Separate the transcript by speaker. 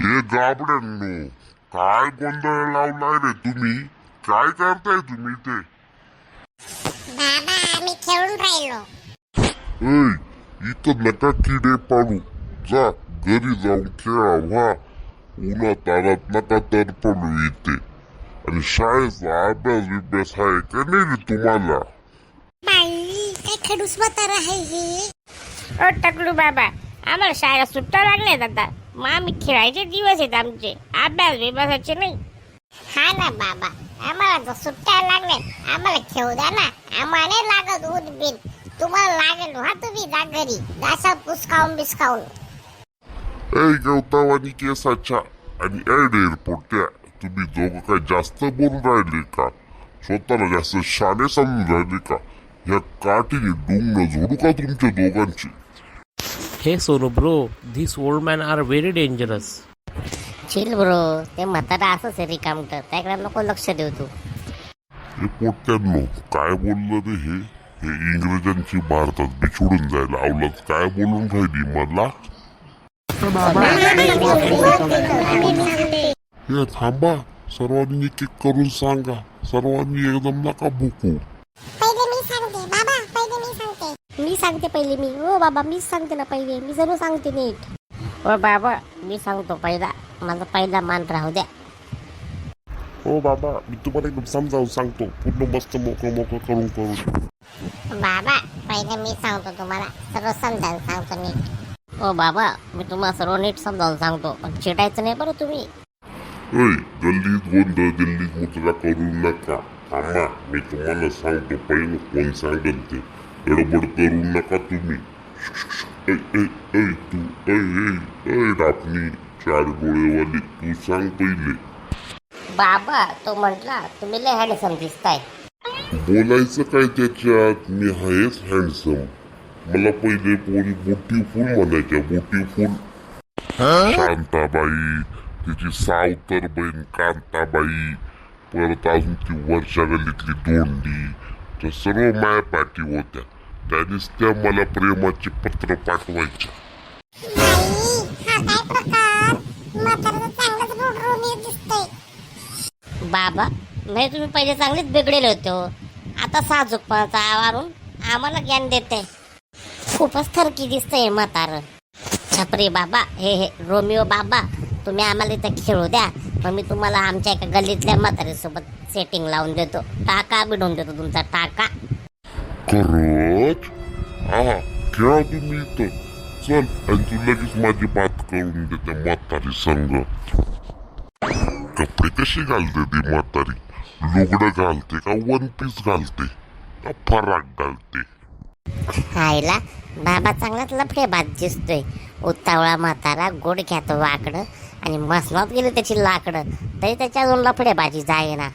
Speaker 1: हे गाबड्यांनो काय गोंधळ लावलाय रे तुम्ही? काय करताय तुम्ही ते
Speaker 2: बाबा आम्ही खेळून राहिलो.
Speaker 1: ऐ इथं नका किडे पाडू. जा घरी जाऊन खेळा व्हा. उन्हात तानात नका तर पडू इथे. आणि शाळेचा अभ्यास बिभ्यास आहे का नाही रे तुम्हाला?
Speaker 2: बाई काय खडूस म्हातार आहे हे?
Speaker 3: ओ टकलू बाबा आम्हाला शाळा सुट्ट्या लागल्यात आता. मग आम्ही खेळायचे दिवस आहेत आमचे. अभ्यास बिभ्यासाचे नाही.
Speaker 2: हा ना बाबा आम्हाला तर सुट्ट्या लागल्या आम्हाला खेळू द्या ना. आम्हाला नाही लागत ऊन बिन तुम्हाला लागेल हा तुम्ही जा घरी. जासा पुसकावून बिसकावून.
Speaker 1: ऐ गवतावानी केसाच्या आणि ऐ एअरपोर्टच्या तुम्ही दोघं काय जास्त बोलून राहिले का? स्वतःला जास्त शाने समजून राहिले का? या काठीने डुंगण झोडू का तुमच्या दोघांची?
Speaker 4: Hey Sonu bro, these old men are very dangerous.
Speaker 2: Chill bro ते म्हातारा असंच आहे रिकामट त्याकडे नको लक्ष देऊ तू.
Speaker 1: हे पोट्यांनो काय बोललं रे हे? हे इंग्रजांची भारतात बिछोडून जायला आवलत काय बोलून राहिली मला? हे थांबा. सर्वांनी एक एक करून सांगा. सर्वांनी एकदम नका भुकू
Speaker 2: पहिले मी सांगते बाबा पहिले मी सांगते मी सांगते पहिले मी. हो बाबा मीच सांगते ना पहिले. मी सर्व सांगते नीट.
Speaker 3: ओ बाबा मी सांगतो पहिला.
Speaker 2: माझा पहिला मान राहू द्या.
Speaker 1: हो बाबा मी तुम्हाला एकदम समजावून सांगतो. पूर्ण मस्त मोकळं मोकळं करून करून.
Speaker 2: बाबा पहिले मी सांगतो तुम्हाला. सर्व समजावून सांगतो नीट. हो बाबा मी तुम्हाला सर्व नीट समजावून सांगतो. पण चिडायचं नाही बरं तुम्ही.
Speaker 1: ऐ गल्लीत गोंधळ दिल्लीत मुद्रा करू नका. थांबा मी तुम्हाला सांगतो पहिलं कोण सांगेल ते. गडबड करू नका तुम्ही ऐ ऐ ऐ तू ऐ ऐ ऐ डापणी चार गोळेवाली तू सांग पहिले
Speaker 2: बाबा तो म्हटला तुम्ही लय हँडसम दिसताय
Speaker 1: बोलायचं काय त्याच्यात मी आहेच हँडसम मला पहिले पोरी बोटी फुल म्हणायच्या बोटी फुल शांताबाई तिची सावतर बहीण कांताबाई परत अजून ती वर्षा गल्लीतली दोंडी त्या सर्व माया पाठी होत्या त्यानेच त्या मला प्रेमाचे पत्र पाठवायच्या
Speaker 2: बाबा म्हणजे तुम्ही पहिले चांगलेच बिघडेले होते हो. आता साजूकपणाचा आवारून आम्हाला ज्ञान देते. खूपच थरकी दिसतंय म्हातार. छपरी बाबा हे हे रोमिओ बाबा तुम्ही आम्हाला इथं खेळू द्या. मग मी तुम्हाला आमच्या एका गल्लीतल्या म्हातारीसोबत सेटिंग लावून देतो. टाका बिडून देतो तुमचा टाका.
Speaker 1: खरंच हा खेळा तुम्ही इथं. चल आणि तू लगेच माझी बात करून देते म्हातारी संग. कपडे कशी घालते ती म्हातारी? लुगडं घालते का वन पीस घालते? का फराक घालते?
Speaker 2: हायला बाबा चांगलाच लफडे भात दिसतोय उत्तावळा म्हातारा गोड घ्यातो वाकडं आणि मसनात गेलं त्याची लाकडं. तरी त्याच्या अजून लफडे भाजी जायना.